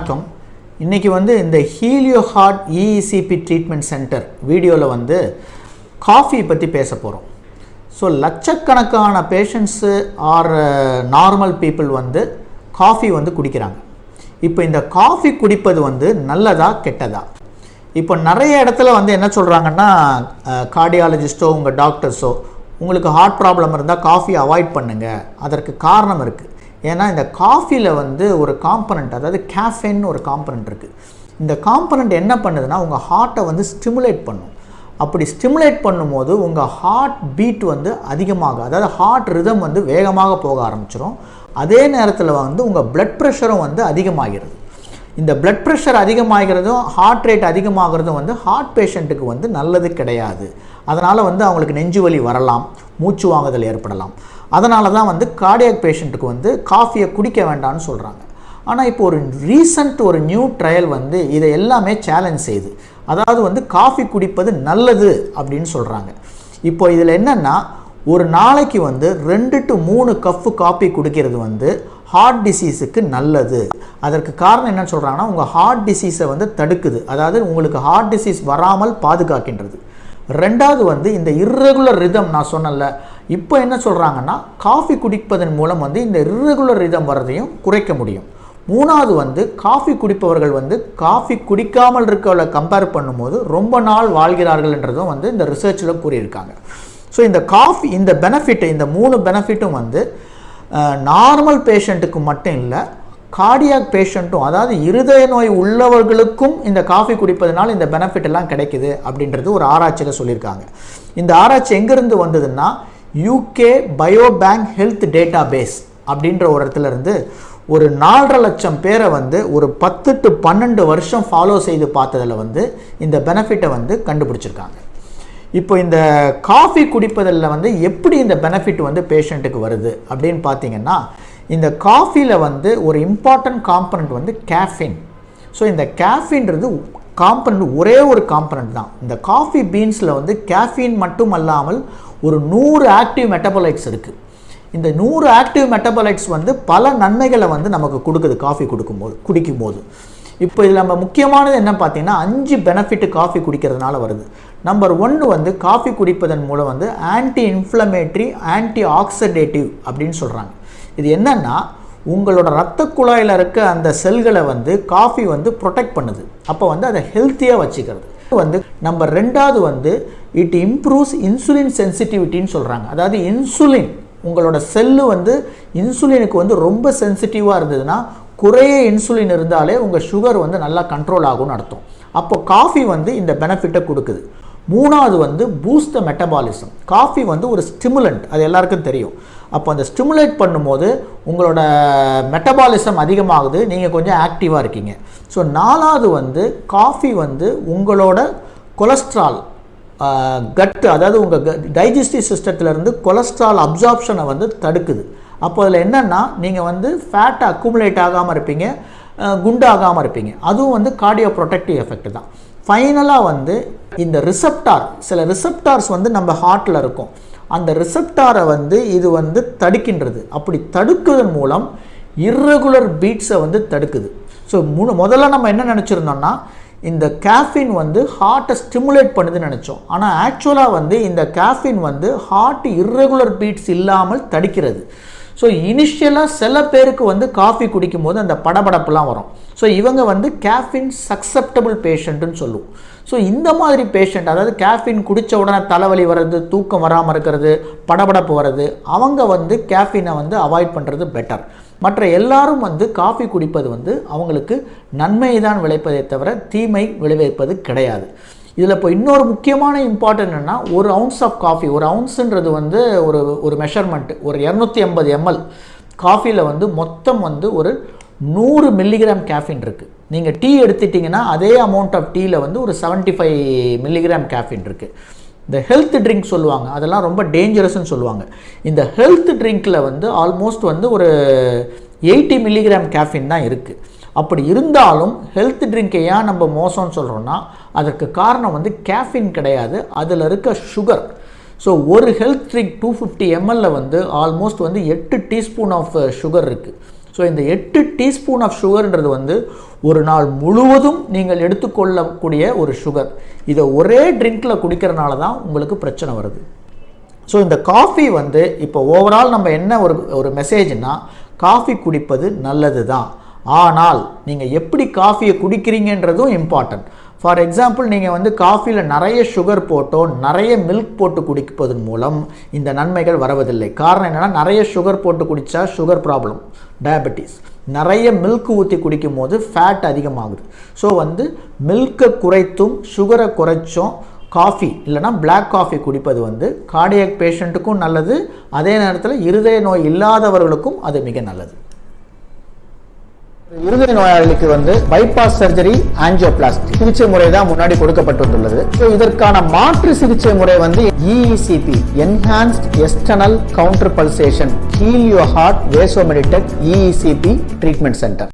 வணக்கம் இன்றைக்கி வந்து இந்த Helio heart EECP treatment centre வீடியோவில் வந்து காஃபி பற்றி பேச போகிறோம் ஸோ லட்சக்கணக்கான பேஷண்ட்ஸு ஆர் நார்மல் பீப்புள் வந்து காஃபி வந்து குடிக்கிறாங்க. இப்போ இந்த காஃபி குடிப்பது வந்து நல்லதா கெட்டதா? இப்போ நிறைய இடத்துல வந்து என்ன சொல்கிறாங்கன்னா கார்டியாலஜிஸ்ட்டோ உங்கள் டாக்டர்ஸோ உங்களுக்கு ஹார்ட் ப்ராப்ளம் இருந்தால் காஃபி அவாய்ட் பண்ணுங்கள் அதற்கு காரணம் இருக்குது ஏன்னா இந்த காஃபியில் வந்து ஒரு காம்பனண்ட் அதாவது கேஃபைன் ஒரு காம்பனண்ட் இருக்குது இந்த காம்பனண்ட் என்ன பண்ணுதுன்னா உங்கள் ஹார்ட்டை வந்து ஸ்டிமுலேட் பண்ணும். அப்படி ஸ்டிமுலேட் பண்ணும்போது உங்கள் ஹார்ட் பீட் வந்து அதிகமாக அதாவது ஹார்ட் ரிதம் வந்து வேகமாக போக ஆரம்பிச்சிடும் அதே நேரத்தில் வந்து உங்கள் பிளட் ப்ரெஷரும் வந்து அதிகமாகிறது. இந்த பிளட் ப்ரெஷர் அதிகமாகிறதும் ஹார்ட் ரேட் அதிகமாகிறதும் வந்து ஹார்ட் பேஷண்ட்டுக்கு வந்து நல்லது கிடையாது. அதனால் வந்து அவங்களுக்கு நெஞ்சு வலி வரலாம் மூச்சு வாங்குதல் ஏற்படலாம். அதனால தான் வந்து கார்டியாக் பேஷண்ட்டுக்கு வந்து காஃபியை குடிக்க வேண்டாம்னு சொல்கிறாங்க ஆனால் இப்போ ஒரு ரீசன்ட் ஒரு நியூ ட்ரையல் வந்து இதை எல்லாமே சேலஞ்ச் செய்யுது அதாவது வந்து காஃபி குடிப்பது நல்லது அப்படின்னு சொல்கிறாங்க இப்போ இதில் என்னென்னா ஒரு நாளைக்கு வந்து ரெண்டு டு மூணு கப்பு காஃபி குடிக்கிறது வந்து ஹார்ட் டிசீஸுக்கு நல்லது. அதற்கு காரணம் என்னன்னு சொல்கிறாங்கன்னா உங்கள் ஹார்ட் டிசீஸை வந்து தடுக்குது. அதாவது உங்களுக்கு ஹார்ட் டிசீஸ் வராமல் பாதுகாக்கின்றது. ரெண்டாவது வந்து இந்த இர்ரெகுலர் ரிதம் நான் சொன்னல இப்போ என்ன சொல்கிறாங்கன்னா காஃபி குடிப்பதன் மூலம் வந்து இந்த இர்ரெகுலர் ரிதம் வர்றதையும் குறைக்க முடியும். மூணாவது வந்து காஃபி குடிப்பவர்கள் வந்து காஃபி குடிக்காமல் இருக்கவளை கம்பேர் பண்ணும்போது ரொம்ப நாள் வாழ்கிறார்கள் என்றதும் வந்து இந்த ரிசர்ச்சில் கூறியிருக்காங்க. ஸோ இந்த காஃபி இந்த பெனிஃபிட்டு இந்த மூணு பெனிஃபிட்டும் வந்து நார்மல் பேஷண்ட்டுக்கு மட்டும் இல்லை கார்டியாக் பேஷண்ட்டும் அதாவது இருதய நோய் உள்ளவர்களுக்கும் இந்த காஃபி குடிப்பதனால் இந்த பெனிஃபிட் எல்லாம் கிடைக்குது அப்படின்றது ஒரு ஆராய்ச்சியில் சொல்லியிருக்காங்க. இந்த ஆராய்ச்சி எங்கேருந்து வந்ததுன்னா UK biobank health data base அப்படின்ற ஒரு இடத்துல இருந்து ஒரு நாலரை லட்சம் பேரை வந்து ஒரு பத்து டு பன்னெண்டு வருஷம் ஃபாலோ செய்து பார்த்ததில் வந்து இந்த பெனிஃபிட்டை வந்து கண்டுபிடிச்சிருக்காங்க. இப்போ இந்த காஃபி குடிப்பதில் வந்து எப்படி இந்த பெனிஃபிட் வந்து பேஷண்ட்டுக்கு வருது அப்படின்னு பார்த்தீங்கன்னா இந்த காஃபியில் வந்து ஒரு இம்பார்ட்டன்ட் காம்பனண்ட் வந்து கேஃபின் ஸோ இந்த கேஃபின்றது காம்பனண்ட் ஒரே ஒரு காம்பனண்ட் தான். இந்த காஃபி பீன்ஸில் வந்து கேஃபின் மட்டும் அல்லாமல் ஒரு நூறு ஆக்டிவ் மெட்டபலைட்ஸ் இருக்குது இந்த நூறு ஆக்டிவ் மெட்டபலைட்ஸ் வந்து பல நன்மைகளை வந்து நமக்கு கொடுக்குது காஃபி கொடுக்கும்போது குடிக்கும்போது. இப்போ இதில் நம்ம முக்கியமானது என்ன பார்த்தீங்கன்னா அஞ்சு பெனிஃபிட் காஃபி குடிக்கிறதுனால வருது. நம்பர் ஒன்று வந்து காஃபி குடிப்பதன் மூலம் வந்து ஆன்டி இன்ஃப்ளமேட்ரி ஆன்டி ஆக்சிடேட்டிவ் அப்படின்னு சொல்கிறாங்க இது என்னன்னா உங்களோட ரத்த குழாயில் இருக்க அந்த செல்களை வந்து காஃபி வந்து ப்ரொடெக்ட் பண்ணுது. அப்போ வந்து அதை ஹெல்த்தியாக வச்சுக்கிறது. வந்து நம்பர் ரெண்டாவது வந்து இட் இம்ப்ரூவ்ஸ் இன்சுலின் சென்சிட்டிவிட்டின்னு சொல்கிறாங்க அதாவது இன்சுலின் உங்களோட செல்லு வந்து இன்சுலினுக்கு வந்து ரொம்ப சென்சிட்டிவாக இருந்ததுன்னா குறைய இன்சுலின் இருந்தாலே உங்கள் சுகர் வந்து நல்லா கண்ட்ரோல் ஆகும்னு அர்த்தம். அப்போ காஃபி வந்து இந்த பெனிஃபிட்டை கொடுக்குது. மூணாவது வந்து பூஸ்ட் த மெட்டபாலிசம் காஃபி வந்து ஒரு ஸ்டிமுலண்ட் அது எல்லாருக்கும் தெரியும். அப்போ அந்த ஸ்டிமுலேட் பண்ணும்போது உங்களோட மெட்டபாலிசம் அதிகமாகுது நீங்கள் கொஞ்சம் ஆக்டிவாக இருக்கீங்க. ஸோ நாலாவது வந்து காஃபி வந்து உங்களோட கொலஸ்ட்ரால் கட்டு அதாவது உங்கள் டைஜஸ்டிவ் சிஸ்டத்துலேருந்து கொலஸ்ட்ரால் அப்சார்ப்ஷனை வந்து தடுக்குது. அப்போ அதில் என்னென்னா நீங்கள் வந்து ஃபேட் அக்குமுலேட் ஆகாமல் இருப்பீங்க குண்டாகாமல் இருப்பீங்க. அதுவும் வந்து கார்டியோ ப்ரொடெக்டிவ் எஃபெக்ட் தான். ஃபைனலாக வந்து இந்த ரிசப்டார் சில ரிசப்டார்ஸ் வந்து நம்ம ஹார்ட்டில் இருக்கும். அந்த ரிசப்டாரை வந்து இது வந்து தடுக்கின்றது. அப்படி தடுக்குவதன் மூலம் இர்ரெகுலர் பீட்ஸை வந்து தடுக்குது. ஸோ முன் முதல்ல நம்ம என்ன நினச்சிருந்தோம்னா இந்த கேஃபின் வந்து ஹார்ட்டை ஸ்டிமுலேட் பண்ணுதுன்னு நினச்சோம். ஆனால் ஆக்சுவலாக வந்து இந்த கேஃபின் வந்து ஹார்ட் இர்ரெகுலர் பீட்ஸ் இல்லாமல் தடுக்கிறது. ஸோ இனிஷியலாக சில பேருக்கு வந்து காஃபி குடிக்கும் போது அந்த படபடப்புலாம் வரும். ஸோ இவங்க வந்து கேஃபின் சக்செப்டபிள் பேஷண்ட்டுன்னு சொல்லுவோம். ஸோ இந்த மாதிரி பேஷண்ட் அதாவது கேஃபின் குடித்த உடனே தலைவலி வர்றது தூக்கம் வராமல் இருக்கிறது படபடப்பு வர்றது அவங்க வந்து கேஃபினை வந்து அவாய்ட் பண்ணுறது பெட்டர் மற்ற எல்லாரும் வந்து காஃபி குடிப்பது வந்து அவங்களுக்கு நன்மை தான் விளைப்பதை தவிர தீமை விளைவிப்பது கிடையாது. இதில் இப்போ இன்னொரு முக்கியமான இம்பார்ட்டன்ட் என்னென்னா ஒரு அவுன்ஸ் ஆஃப் காஃபி ஒரு அவுன்ஸுன்றது வந்து ஒரு ஒரு மெஷர்மெண்ட் ஒரு இரநூத்தி ஐம்பது எம்எல் காஃபியில் வந்து மொத்தம் வந்து ஒரு நூறு மில்லிகிராம் கேஃபின் இருக்குது நீங்கள் டீ எடுத்துட்டிங்கன்னா அதே அமௌண்ட் ஆஃப் டீயில் வந்து ஒரு செவன்ட்டி ஃபைவ் மில்லிகிராம் கேஃபின் இருக்குது இந்த ஹெல்த் ட்ரிங்க் சொல்லுவாங்க அதெல்லாம் ரொம்ப டேஞ்சரஸ்ன்னு சொல்லுவாங்க. இந்த ஹெல்த் ட்ரிங்க்கில் வந்து ஆல்மோஸ்ட் வந்து ஒரு எயிட்டி மில்லிகிராம் கேஃபின் தான் இருக்குது அப்படி இருந்தாலும் ஹெல்த் ட்ரிங்கை ஏன் நம்ம மோசம்னு சொல்கிறோன்னா அதற்கு காரணம் வந்து கேஃபின் கிடையாது. அதில் இருக்க சுகர் ஸோ ஒரு ஹெல்த் ட்ரிங்க் டூ ஃபிஃப்டி எம்எல்ல வந்து ஆல்மோஸ்ட் வந்து எட்டு டீஸ்பூன் ஆஃப் சுகர் இருக்குது ஸோ இந்த எட்டு டீஸ்பூன் ஆஃப் சுகர்ன்றது வந்து ஒரு நாள் முழுவதும் நீங்கள் எடுத்துக்கொள்ளக்கூடிய ஒரு சுகர் இதை ஒரே ட்ரிங்க்கில் குடிக்கிறனால தான் உங்களுக்கு பிரச்சனை வருது. ஸோ இந்த காஃபி வந்து இப்போ ஓவரால் நம்ம என்ன ஒரு ஒரு மெசேஜ்னால் காஃபி குடிப்பது நல்லது தான் ஆனால் நீங்கள் எப்படி காஃபியை குடிக்கிறீங்கன்றதும் இம்பார்ட்டன்ட் ஃபார் எக்ஸாம்பிள் நீங்கள் வந்து காஃபியில் நிறைய சுகர் போட்டோ நிறைய மில்க் போட்டு குடிப்பதன் மூலம் இந்த நன்மைகள் வரவதில்லை. காரணம் என்னென்னா நிறைய சுகர் போட்டு குடித்தா சுகர் ப்ராப்ளம் டயபெட்டிஸ் நிறைய மில்க் ஊற்றி குடிக்கும் போது ஃபேட் அதிகமாகுது. ஸோ வந்து மில்கை குறைத்தும் சுகரை குறைச்சும் காஃபி இல்லைனா பிளாக் காஃபி குடிப்பது வந்து கார்டியாக் பேஷண்ட்டுக்கும் நல்லது. அதே நேரத்தில் இருதய நோய் இல்லாதவர்களுக்கும் அது மிக நல்லது. இருதய நோயாளிக்கு வந்து பைபாஸ் சர்ஜரி ஆஞ்சியோபிளாஸ்டி சிகிச்சை முறை தான் முன்னாடி கொடுக்கப்பட்டுள்ளது. வந்துள்ளது இதற்கான மாற்று சிகிச்சை முறை வந்து EECP enhanced external counter pulsation Helio heart Vasomeditech EECP treatment centre